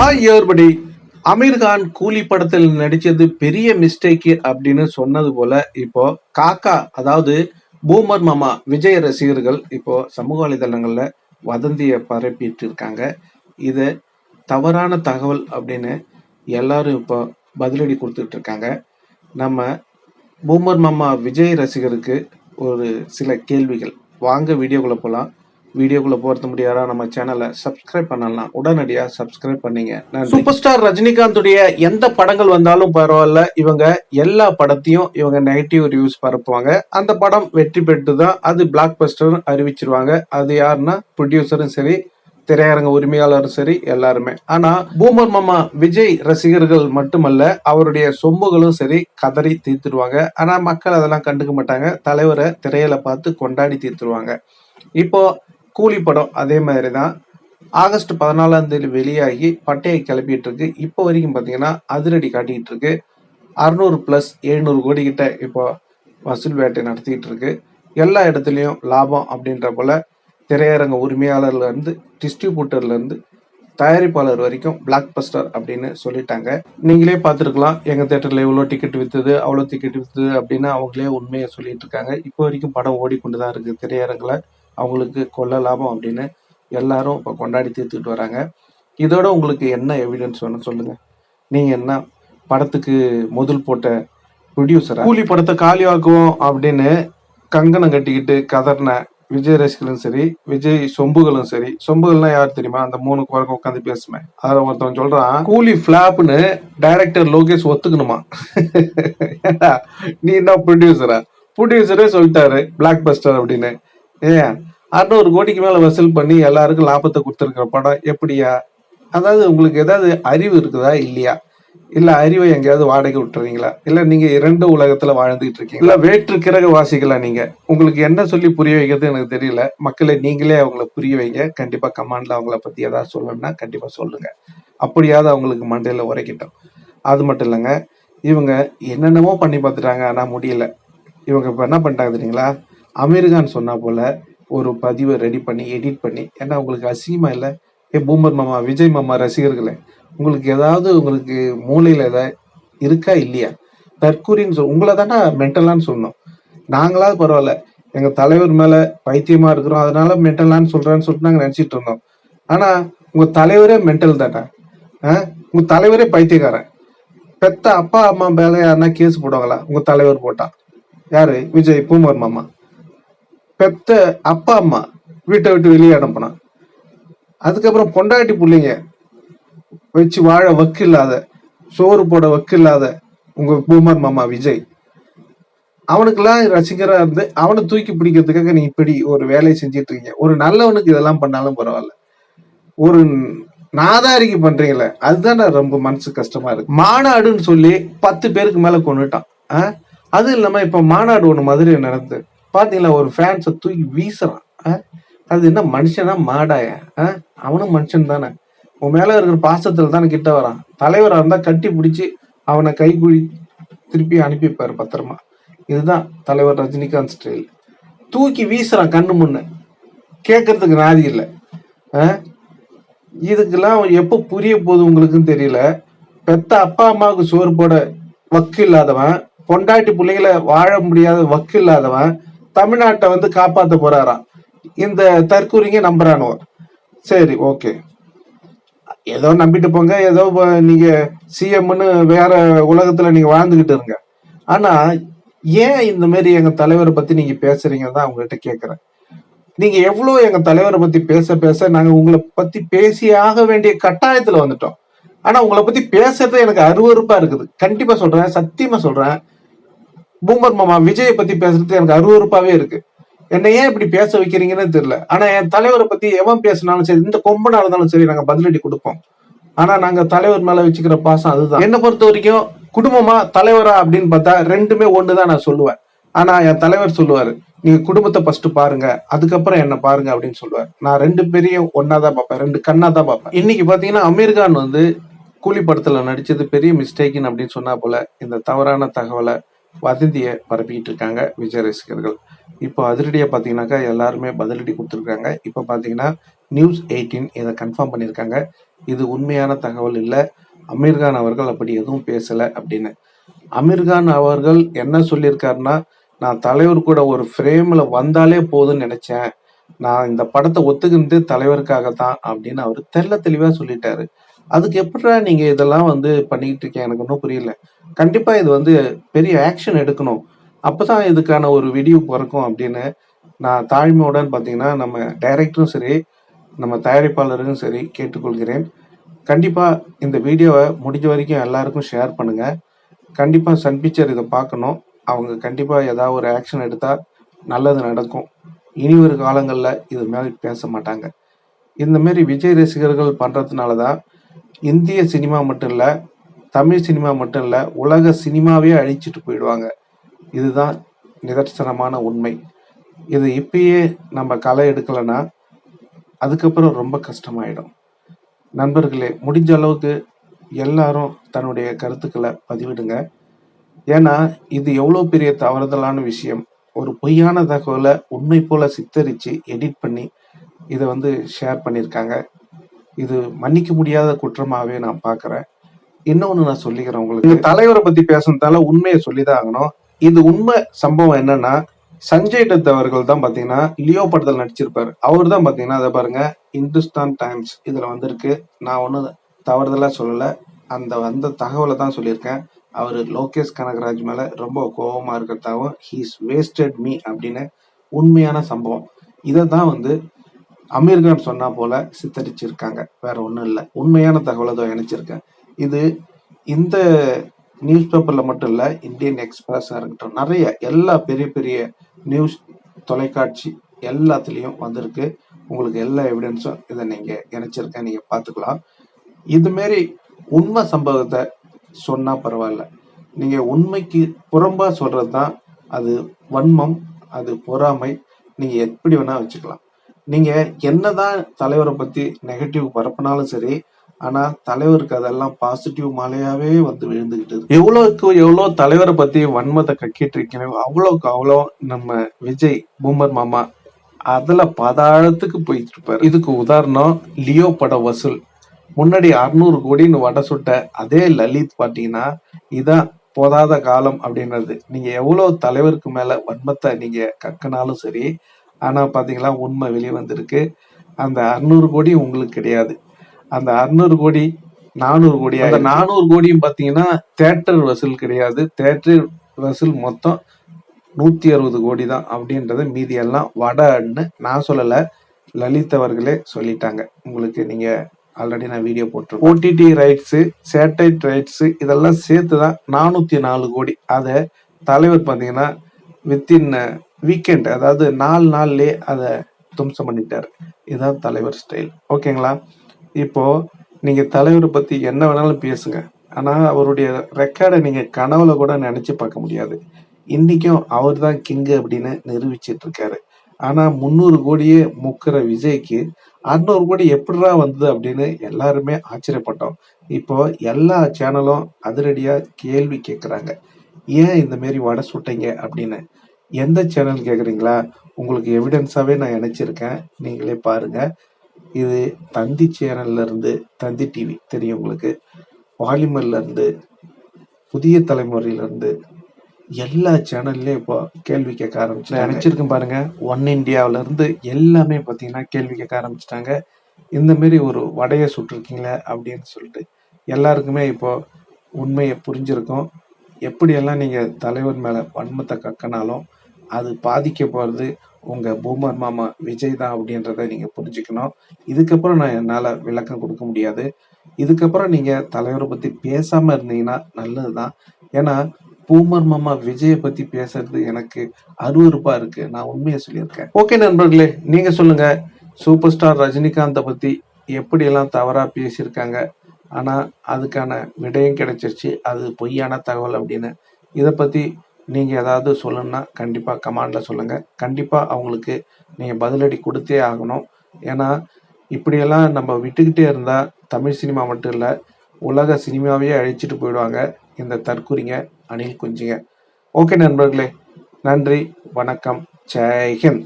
Hi everybody. Aamir Khan கூலி படத்தில் நடிச்சது பெரிய மிஸ்டேக் அப்படின்னு சொன்னது போல இப்போ காக்கா அதாவது பூமர் மாமா விஜய் ரசிகர்கள் இப்போ சமூக வலைதளங்கள்ல வதந்தியை பரப்பிட்டு இருக்காங்க. இது தவறான தகவல் அப்படின்னு எல்லாரும் இப்போ பதிலடி கொடுத்துட்டு இருக்காங்க. நம்ம பூமர் மாமா விஜய் ரசிகருக்கு ஒரு சில கேள்விகள். வாங்க வீடியோக்குள்ள போகலாம் வீடியோக்குள்ள போகிறது முடியாதா நம்ம சேனலை சப்ஸ்கிரைப் பண்ணலாம். உடனடியா சப்ஸ்கிரைப் பண்ணீங்க. சூப்பர் ஸ்டார் ரஜினிகாந்துடைய எந்த படங்கள் வந்தாலும் பரவாயில்ல. இவங்க எல்லா படத்தையும் இவங்க நெகட்டிவ் ரிவ்யூஸ் பரப்புவாங்க. அந்த படம் வெற்றி பெற்று தான் அது பிளாக் பஸ்டர் அறிவிச்சிருவாங்க. அது யாருன்னா ப்ரொடியூசரும் சரி திரையரங்க உரிமையாளரும் சரி எல்லாருமே. ஆனா பூமர் மாமா விஜய் ரசிகர்கள் மட்டுமல்ல அவருடைய சொம்புகளும் சரி கதறி தீர்த்துருவாங்க. ஆனா மக்கள் அதெல்லாம் கண்டுக்க மாட்டாங்க. தலைவரை திரையில பார்த்து கொண்டாடி தீர்த்துருவாங்க. இப்போ கூலி படம் அதே மாதிரி தான் ஆகஸ்ட் பதினாலாம் தேதி வெளியாகி பட்டையை கிளப்பிட்டு இருக்கு இப்போ வரைக்கும் பார்த்தீங்கன்னா அதிரடி காட்டிக்கிட்டு இருக்கு அறுநூறு ப்ளஸ் எழுநூறு கோடி கிட்ட இப்போ வசூல் வேட்டை நடத்திக்கிட்டு இருக்கு எல்லா இடத்துலையும் லாபம் அப்படின்ற போல திரையரங்க உரிமையாளர்லேருந்து டிஸ்ட்ரிபியூட்டர்லேருந்து தயாரிப்பாளர் வரைக்கும் பிளாக் பஸ்டர் அப்படின்னு சொல்லிட்டாங்க. நீங்களே பார்த்துருக்கலாம் எங்கள் தேட்டரில் இவ்வளோ டிக்கெட் விற்றுது அவ்வளோ டிக்கெட் விற்றுது அப்படின்னு அவங்களே உண்மையை சொல்லிட்டு இருக்காங்க. இப்போ வரைக்கும் படம் ஓடிக்கொண்டு தான் இருக்குது திரையரங்குல. அவங்களுக்கு கொள்ள லாபம் அப்படின்னு எல்லாரும் இப்போ கொண்டாடி தீர்த்துக்கிட்டு வராங்க. இதோட உங்களுக்கு என்ன எவிடன்ஸ் வேணும் சொல்லுங்க. நீங்க என்ன படத்துக்கு முதல் போட்ட ப்ரொடியூசரா கூலி படத்தை காலியாக்குவோம் அப்படின்னு கங்கணம் கட்டிக்கிட்டு கதர்ன விஜய் ரசிகர்களும் சரி விஜய் சொம்புகளும் சரி சொம்புகள்னா யார் தெரியுமா? அந்த மூணு குறைக்க உட்காந்து பேசுமே. அதில் ஒருத்தவன் சொல்றான் கூலி ஃபிளாப்னு டைரக்டர் லோகேஷ் ஒத்துக்கணுமா? நீ என்ன ப்ரொடியூசரா ப்ரொடியூசரே சொல்லிட்டாரு பிளாக் பஸ்டர் அப்படின்னு. ஏன்? அறுநூறு கோடிக்கு மேல வசூல் பண்ணி எல்லாருக்கும் லாபத்தை கொடுத்துருக்குற படம் எப்படியா? அதாவது உங்களுக்கு ஏதாவது அறிவு இருக்குதா? இல்லையா? இல்ல அறிவை எங்கேயாவது வாடகை விட்டுறீங்களா? இல்ல நீங்க இரண்டு உலகத்துல வாழ்ந்துகிட்டு இருக்கீங்க இல்ல வேற்று கிரக வாசிகளா நீங்க? உங்களுக்கு என்ன சொல்லி புரிய வைக்கிறது எனக்கு தெரியல. மக்களை நீங்களே அவங்கள புரிய வைங்க. கண்டிப்பா கமாண்ட்ல அவங்கள பத்தி ஏதாவது சொல்லணும்னா கண்டிப்பா சொல்லுங்க. அப்படியாவது அவங்களுக்கு மண்டையில உரைக்கிட்டோம். அது மட்டும் இல்லைங்க இவங்க என்னென்னமோ பண்ணி பார்த்துட்டாங்க ஆனா முடியல. இவங்க இப்ப என்ன பண்ணிட்டாங்க தெரியுங்களா? அமீர்கான் சொன்னா போல ஒரு பதிவை ரெடி பண்ணி எடிட் பண்ணி. ஏன்னா உங்களுக்கு அசிங்கமாக இல்லை. ஏ பூமர் மாமா விஜய் மாமா ரசிகர்களே உங்களுக்கு ஏதாவது உங்களுக்கு மூளையில் ஏதாவது இருக்கா இல்லையா? தற்கூரின்னு சொல் உங்களை தானே மென்டலான்னு சொல்லணும். நாங்களாவது பரவாயில்ல. எங்கள் தலைவர் மேலே பைத்தியமாக இருக்கிறோம். அதனால மென்டலான்னு சொல்கிறேன்னு சொல்லிட்டு நாங்கள் நினச்சிட்டு இருந்தோம். ஆனால் உங்கள் தலைவரே மென்டல் தானே ஆ? உங்கள் தலைவரே பைத்தியக்காரன். பெத்த அப்பா அம்மா மேலே யாருன்னா கேஸ் போடுவாங்களா? உங்கள் தலைவர் போட்டான் யாரு? விஜய் பூமர் மாமா. பெத்த அப்பா அம்மா வீட்டை விட்டு வெளியே அனுப்பினான். அதுக்கப்புறம் பொண்டாட்டி பிள்ளைங்க வச்சு வாழ வக்கு இல்லாத சோறு போட வக்கு இல்லாத உங்க பூமர் மாமா விஜய். அவனுக்கெல்லாம் ரசிகரா இருந்து அவனை தூக்கி பிடிக்கிறதுக்காக நீ இப்படி ஒரு வேலையை செஞ்சிட்டு இருக்கீங்க ஒரு நல்லவனுக்கு இதெல்லாம் பண்ணாலும் பரவாயில்ல. ஒரு நாதாரிக்கு பண்றீங்களே அதுதான் ரொம்ப மனசு கஷ்டமா இருக்கு. மாநாடுன்னு சொல்லி பத்து பேருக்கு மேல கொண்டுட்டான். ஆ? அது இல்லாம இப்ப மாநாடு ஒண்ணு மதுரை நடந்து பார்த்தீங்களா ஒரு ஃபேன்ஸை தூக்கி வீசுறான். ஆ? அது என்ன மனுஷனா மாடாய? ஆ? அவனும் மனுஷன் தானே. உன் மேல இருக்கிற பாசத்துல தானே கிட்ட வரான். தலைவராக இருந்தா கட்டி பிடிச்சி அவனை கைகுழி திருப்பி அனுப்பிப்பாரு பத்திரமா. இதுதான் தலைவர் ரஜினிகாந்த் ஸ்டைல் தூக்கி வீசுறான் கண்ணு முன்ன. கேட்கறதுக்கு நாதி இல்லை. இதுக்கெல்லாம் எப்போ புரிய போகுது உங்களுக்குன்னு தெரியல. பெத்த அப்பா அம்மாவுக்கு சோறு போட வக்கு இல்லாதவன். பொண்டாட்டி பிள்ளைகளை வாழ முடியாத வக்கு இல்லாதவன். தமிழ்நாட்டை வந்து காப்பாத்த போறாராம். இந்த தற்கூறிங்க நம்புறானுவர் சரி ஓகே. ஏதோ நம்பிட்டு போங்க ஏதோ நீங்க சிஎம்னு வேற உலகத்துல நீங்க வாழ்ந்துகிட்டு இருங்க. ஆனா ஏன் இந்த மாதிரி எங்க தலைவரை பத்தி நீங்க பேசுறீங்கன்னு தான் அவங்ககிட்ட கேக்குறேன். நீங்க எவ்வளவு எங்க தலைவரை பத்தி பேச பேச நாங்க உங்களை பத்தி பேசி ஆக வேண்டிய கட்டாயத்துல வந்துட்டோம். ஆனா உங்களை பத்தி பேசுறது எனக்கு அருவறுப்பா இருக்குது. கண்டிப்பா சொல்றேன் சத்தியமா சொல்றேன். பூமர் மாமா விஜயை பத்தி பேசுறது எனக்கு அருவறுப்பாவே இருக்கு. என்னை ஏன் இப்படி பேச வைக்கிறீங்கன்னு தெரியல. ஆனா என் தலைவரை பத்தி எவன் பேசினாலும் சரி இந்த கொம்பனா இருந்தாலும் சரி நாங்க பதிலடி கொடுப்போம். ஆனா நாங்க தலைவர் மேல வச்சுக்கிற பாசம் அதுதான். என்னை பொறுத்த வரைக்கும் குடும்பமா தலைவரா அப்படின்னு பார்த்தா ரெண்டுமே ஒண்ணுதான் நான் சொல்லுவேன். ஆனா என் தலைவர் சொல்லுவாரு நீங்க குடும்பத்தை ஃபர்ஸ்ட் பாருங்க அதுக்கப்புறம் என்ன பாருங்க அப்படின்னு சொல்லுவார். நான் ரெண்டு பேரையும் ஒன்னா தான் பார்ப்பேன் ரெண்டு கண்ணா தான் பார்ப்பேன். இன்னைக்கு பாத்தீங்கன்னா அமீர்கான் வந்து கூலி படத்துல நடிச்சது பெரிய மிஸ்டேக்னு அப்படின்னு சொன்னா போல இந்த தவறான தகவலை வதந்தியை பரப்பிக்கிட்டு இருக்காங்க விஜய் ரசிகர்கள். இப்போ அதிரடியாக பார்த்தீங்கன்னாக்கா எல்லாருமே பதிலடி கொடுத்துருக்காங்க. இப்போ பார்த்தீங்கன்னா நியூஸ் எயிட்டீன் இதை கன்ஃபார்ம் பண்ணியிருக்காங்க. இது உண்மையான தகவல் இல்லை. அமீர்கான் அவர்கள் அப்படி எதுவும் பேசலை அப்படின்னு. அமீர்கான் அவர்கள் என்ன சொல்லியிருக்காருன்னா நான் தலைவர் கூட ஒரு ஃப்ரேமில் வந்தாலே போதும்னு நினச்சேன். நான் இந்த படத்தை ஒத்துக்கிட்டு தலைவருக்காக தான் அப்படின்னு அவர் தெல்ல தெளிவாக சொல்லிட்டாரு. அதுக்கு எப்படிடா நீங்க இதெல்லாம் வந்து பண்ணிக்கிட்டு இருக்கீங்க? எனக்கு ஒன்றும் புரியல. கண்டிப்பா இது வந்து பெரிய ஆக்ஷன் எடுக்கணும். அப்பதான் இதுக்கான ஒரு வீடியோ பிறக்கும் அப்படின்னு நான் தாழ்மையுடன் பார்த்தீங்கன்னா நம்ம டைரக்டரும் சரி நம்ம தயாரிப்பாளரும் சரி கேட்டுக்கொள்கிறேன். கண்டிப்பா இந்த வீடியோவை முடிஞ்ச வரைக்கும் எல்லாருக்கும் ஷேர் பண்ணுங்க. கண்டிப்பா சன் பிக்சர் இதை பார்க்கணும். அவங்க கண்டிப்பா ஏதாவது ஒரு ஆக்ஷன் எடுத்தா நல்லது நடக்கும். இனி ஒரு காலங்களில் இது மாதிரி பேச மாட்டாங்க. இந்த மாதிரி விஜய் ரசிகர்கள் பண்றதுனால தான் இந்திய சினிமா மட்டும் இல்லை தமிழ் சினிமா மட்டும் இல்லை உலக சினிமாவே அழிச்சிட்டு போயிடுவாங்க. இதுதான் நிதர்சனமான உண்மை. இது இப்பயே நம்ம களை எடுக்கலைன்னா அதுக்கப்புறம் ரொம்ப கஷ்டமாயிடும். நண்பர்களே முடிஞ்ச அளவுக்கு எல்லாரும் தன்னுடைய கருத்துக்களை பதிவிடுங்க. ஏன்னா இது எவ்வளோ பெரிய தவறுதலான விஷயம். ஒரு பொய்யான தகவலை உண்மை போல சித்தரித்து எடிட் பண்ணி இதை வந்து ஷேர் பண்ணியிருக்காங்க. இது மன்னிக்க முடியாத குற்றமாகவே நான் பார்க்கறேன். இன்னொன்னு நான் சொல்லிக்கிறேன் உங்களுக்கு. இந்த தலைவரை பத்தி பேசுனதால உண்மையை சொல்லிதான் ஆகணும். இது உண்மை சம்பவம் என்னன்னா சஞ்சய் தத் அவர்கள் தான் பாத்தீங்கன்னா லியோ படத்தில் நடிச்சிருப்பார். அவர் தான் பாத்தீங்கன்னா அதை பாருங்க இந்துஸ்தான் டைம்ஸ் இதுல வந்திருக்கு. நான் ஒன்றும் தவறுதலாக சொல்லலை. அந்த வந்த தகவலை தான் சொல்லியிருக்கேன். அவர் லோகேஷ் கனகராஜ் மேலே ரொம்ப கோபமாக இருக்கிறதாவும் ஹீஸ் வேஸ்டட் மீ அப்படின்னு உண்மையான சம்பவம். இதை தான் வந்து அமீர்கான் சொன்னா போல சித்தரிச்சிருக்காங்க. வேற ஒன்றும் இல்லை. உண்மையான தகவலை தான் இணைச்சிருக்கேன். இது இந்த நியூஸ் பேப்பர்ல மட்டும் இல்லை இந்தியன் எக்ஸ்பிரஸாக இருக்கட்டும் நிறைய எல்லா பெரிய பெரிய நியூஸ் தொலைக்காட்சி எல்லாத்துலேயும் வந்திருக்கு. உங்களுக்கு எல்லா எவிடன்ஸும் இதை நீங்கள் இணைச்சிருக்கேன் நீங்கள் பார்த்துக்கலாம். இது மாரி உண்மை சம்பவத்தை சொன்னால் பரவாயில்ல. நீங்கள் உண்மைக்கு புறம்பாக சொல்கிறது தான் அது வன்மம் அது பொறாமை. நீங்கள் எப்படி வேணால் வச்சுக்கலாம். நீங்க என்னதான் தலைவரை பத்தி நெகட்டிவ் பரப்புனாலும் சரி ஆனா தலைவருக்கு அதெல்லாம் பாசிட்டிவ் மலையாவே வந்து விழுந்துக்கிட்டு இருக்கு. எவ்வளவுக்கு எவ்வளவு தலைவரை பத்தி வன்மத்தை கக்கிட்டு இருக்கீங்களோ அவ்வளோக்கு அவ்வளோ நம்ம விஜய் பூமர் மாமா அதுல பதாழத்துக்கு போயிட்டு இருப்பார். இதுக்கு உதாரணம் லியோ பட வசூல். முன்னாடி அறுநூறு கோடின்னு வடை சுட்ட அதே லலித் பார்த்தீங்கன்னா இதான் போதாத காலம் அப்படின்றது. நீங்க எவ்வளவு தலைவருக்கு மேல வன்மத்தை நீங்க கக்கினாலும் சரி ஆனா பாத்தீங்களா உண்மை வெளியே வந்திருக்கு. அந்த அறுநூறு கோடி உங்களுக்கு கிடையாது. அந்த அறுநூறு கோடி நானூறு கோடி அந்த நானூறு கோடியும் பாத்தீங்கன்னா தேட்டர் வசூல் கிடையாது. தேட்டர் வசூல் மொத்தம் நூத்தி அறுபது கோடி தான் அப்படின்றத மீதி எல்லாம் வடன்னு நான் சொல்லல லலித் அவர்களே சொல்லிட்டாங்க. உங்களுக்கு நீங்க ஆல்ரெடி நான் வீடியோ போட்டிருக்கேன் ஓடிடி ரைட்ஸு சேட்டைட் ரைட்ஸு இதெல்லாம் சேர்த்து தான் நானூற்றி நாலு கோடி. அதை தலைவர் பார்த்தீங்கன்னா வித்தின் வீக்கெண்ட் அதாவது நாலு நாள்லயே அதை தும்சம் பண்ணிட்டார். இதுதான் தலைவர் ஸ்டைல் ஓகேங்களா? இப்போ நீங்க தலைவரை பத்தி என்ன வேணாலும் பேசுங்க. ஆனா அவருடைய ரெக்கார்டை நீங்க கனவுல கூட நினைச்சு பார்க்க முடியாது. இன்னைக்கும் அவர் தான் கிங்கு அப்படின்னு நிரூபிச்சிட்டு இருக்காரு. ஆனா முந்நூறு கோடியே முக்கிற விஜய்க்கு அறுநூறு கோடி எப்படிரா வந்தது அப்படின்னு எல்லாருமே ஆச்சரியப்பட்டோம். இப்போ எல்லா சேனலும் அதிரடியா கேள்வி கேட்குறாங்க ஏன் இந்த மாரி வடை சுட்டீங்க அப்படின்னு. எந்த சேனல் கேக்குறீங்களா? உங்களுக்கு எவிடன்ஸாவே நான் இணைச்சிருக்கேன். நீங்களே பாருங்க. இது தந்தி சேனல்ல இருந்து தந்தி டிவி தெரியும் உங்களுக்கு. பாலிமர்ல இருந்து புதிய தலைமுறையில இருந்து எல்லா சேனல்லயும் இப்போ கேள்வி கேட்க ஆரம்பிச்சு நினைச்சிருக்கேன் பாருங்க. ஒன் இந்தியாவில இருந்து எல்லாமே பாத்தீங்கன்னா கேள்வி கேட்க ஆரம்பிச்சிட்டாங்க. இந்த மாரி ஒரு வடையை சுட்டிருக்கீங்களே அப்படின்னு சொல்லிட்டு எல்லாருக்குமே இப்போ உண்மையை புரிஞ்சிருக்கும். எப்படியெல்லாம் நீங்க தலைவர் மேல வன்மத்தை கக்கினாலும் அது பாதிக்க போகிறது உங்கள் பூமர் மாமா விஜய் தான் அப்படின்றத நீங்கள் புரிஞ்சுக்கணும். இதுக்கப்புறம் நான் என்னால் விளக்கம் கொடுக்க முடியாது. இதுக்கப்புறம் நீங்கள் தலைவரை பற்றி பேசாம இருந்தீங்கன்னா நல்லது தான் ஏன்னா பூமர் மாமா விஜயை பற்றி பேசுறது எனக்கு அருவறுப்பாக இருக்கு. நான் உண்மையை சொல்லியிருக்கேன். ஓகே நண்பர்களே நீங்கள் சொல்லுங்கள் சூப்பர் ஸ்டார் ரஜினிகாந்தை பற்றி எப்படியெல்லாம் தவறாக பேசியிருக்காங்க? ஆனால் அதுக்கான விடையும் கிடைச்சிருச்சு. அது பொய்யான தகவல் அப்படின்னு. இதை பற்றி நீங்கள் ஏதாவது சொல்லணும்னா கண்டிப்பாக கமாண்டில் சொல்லுங்கள் கண்டிப்பாக அவங்களுக்கு நீங்கள் பதிலடி கொடுத்தே ஆகணும். ஏன்னா இப்படியெல்லாம் நம்ம விட்டுக்கிட்டே இருந்தால் தமிழ் சினிமா மட்டும் இல்லை உலக சினிமாவையே அழிச்சிட்டு போயிடுவாங்க இந்த தற்குறிங்க அணில் குஞ்சுங்க. ஓகே நண்பர்களே நன்றி வணக்கம் ஜெய்ஹிந்த்